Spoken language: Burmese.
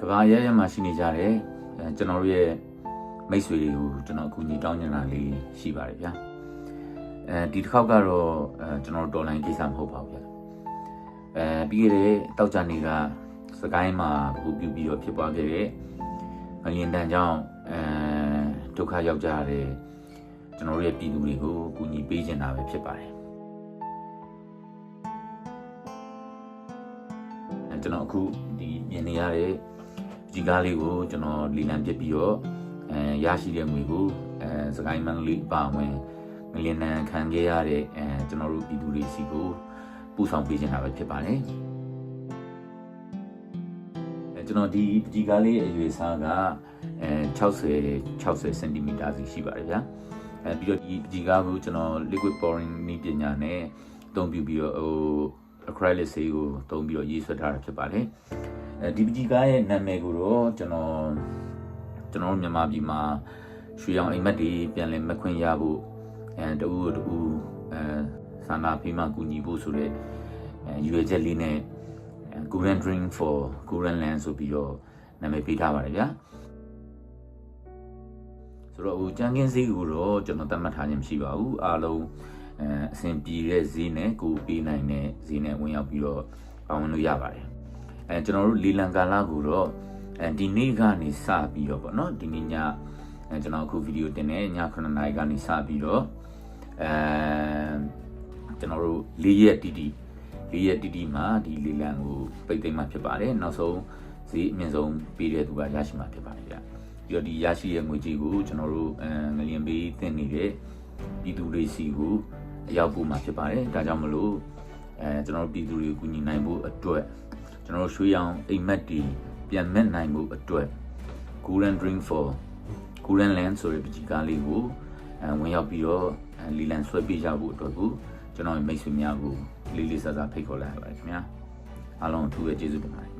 ကဘာရဲရဲမှာရှိနေကြတယ်အဲကျွန်တော်တို့ရဲ့မိတ်ဆွေတွေကိုကျွန်တော်အကူအညီတောင်းနေတာလေးရှိပါတယ်ဗျာအဲဒီတစ်ခေါက်ကတော့အဲကျွန်တော်တို့တော်လိုင်းကိစ္စမဟုတ်ပါဘူးဗျာအဲပြီးခဲ့တဲ့တောက်ကြနေကစကိုင်းမှာဘုပြုပြီးတော့ဖြစ်ပွားခဲ့တဲ့ငလျင်တန်ကြောင့်အဲဒုက္ခရောက်ကြရတဲ့ကျွန်တော်တို့ရဲ့ပြည်သူတွေကိုအကူအညီပေးချင်တာပဲဖြစ်ပါတယ်အဲကျွန်တော်အခုဒီမြင်နေရတဲ့ ဒီကားလေးကိုကျွန်တော်လီလံပြစ်ပြီးတော့အဲရရှိတဲ့ငွေကိုအဲစကိုင်းမန်လေးပါဝင်ငလျင်တန်ခံခဲ့ရတဲ့အဲကျွန်တော်တို့ပြည်သူတွေစီကိုပို့ဆောင်ပေးချင်တာပဲဖြစ်ပါတယ်အဲကျွန်တော်ဒီပကြီးကားလေးရဲ့အရွယ်စားကအဲ60 60စင်တီမီတာစီရှိပါတယ်ဗျာအဲပြီးတော့ဒီပကြီးကားကိုကျွန်တော် liquid pouring နည်းပညာနဲ့အသုံးပြုပြီးတော့ဟို acrylic ဆေးကိုသုံးပြီးတော့ရေးဆွဲထားတာဖြစ်ပါတယ်အဲ ဒီပကြီးကားရဲ့နာမည်ကိုတော့ကျွန်တော်ကျွန်တော်တို့မြန်မာပြည်မှာရွှေရောင်အိမ်မက်တွေပြန်လည်မခွင့်ရဖို့အဲတူတူအဲဆန္ဒဖေးမှကူညီဖို့ဆိုတဲ့အဲရွေချက်လေးနဲ့ Current Drink for Current Land ဆိုပြီးတော့နာမည်ပေးထားပါတယ်ဗျာဆိုတော့ဟိုကြမ်းကင်းဈေးကိုတော့ကျွန်တော်သတ်မှတ်ထားခြင်းမရှိပါဘူးအားလုံးအဲအဆင်ပြေတဲ့ဈေးနဲ့ကိုပေးနိုင်တဲ့ဈေးနဲ့ဝင်ရောက်ပြီးတော့ပါဝင်လို့ရပါတယ် အဲကျွန်တော်တို့လီလန်ကာလာကိုတော့အဲဒီနေ့ကနေစပြီးတော့ပေါ့နော်ဒီနေ့ညအဲကျွန်တော်အခုဗီဒီယိုတင်နေည9နာရီကနေစပြီးတော့အဲကျွန်တော်တို့၄ရက်တီတီ၄ရက်တီတီမှာဒီလီလန်ကိုပိတ်သိမ်းမှဖြစ်ပါတယ်နောက်ဆုံးဈေးအမြင့်ဆုံးပေးတဲ့သူကရရှိမှာဖြစ်ပါတယ်ဗျပြီးတော့ဒီရရှိရဲ့ငွေကြေးကိုကျွန်တော်တို့အဲငလျင်ပေးတင်နေတဲ့ပြည်သူတွေစီကိုအရောက်ပို့မှာဖြစ်ပါတယ်ဒါကြောင့်မလို့အဲကျွန်တော်တို့ပြည်သူတွေကိုကူညီနိုင်ဖို့အတွက် ကျွန်တော်တို့ရွှေရောင်အိမ်မက်တီပြန်မဲ့နိုင်ဖို့အတွက် Golden Drink for Golden Land ဆိုတဲ့ပကြီးကားလေးကိုအဲဝင်ရောက်ပြီးတော့အဲလီလန်ဆွဲပေးကြဖို့အတွက်ကိုကျွန်တော်ရဲ့မိတ်ဆွေများကိုလေးလေးစားစားဖိတ်ခေါ်လိုက်ရပါတယ်ခင်ဗျာအားလုံးအထူးပဲကျေးဇူးတင်ပါတယ်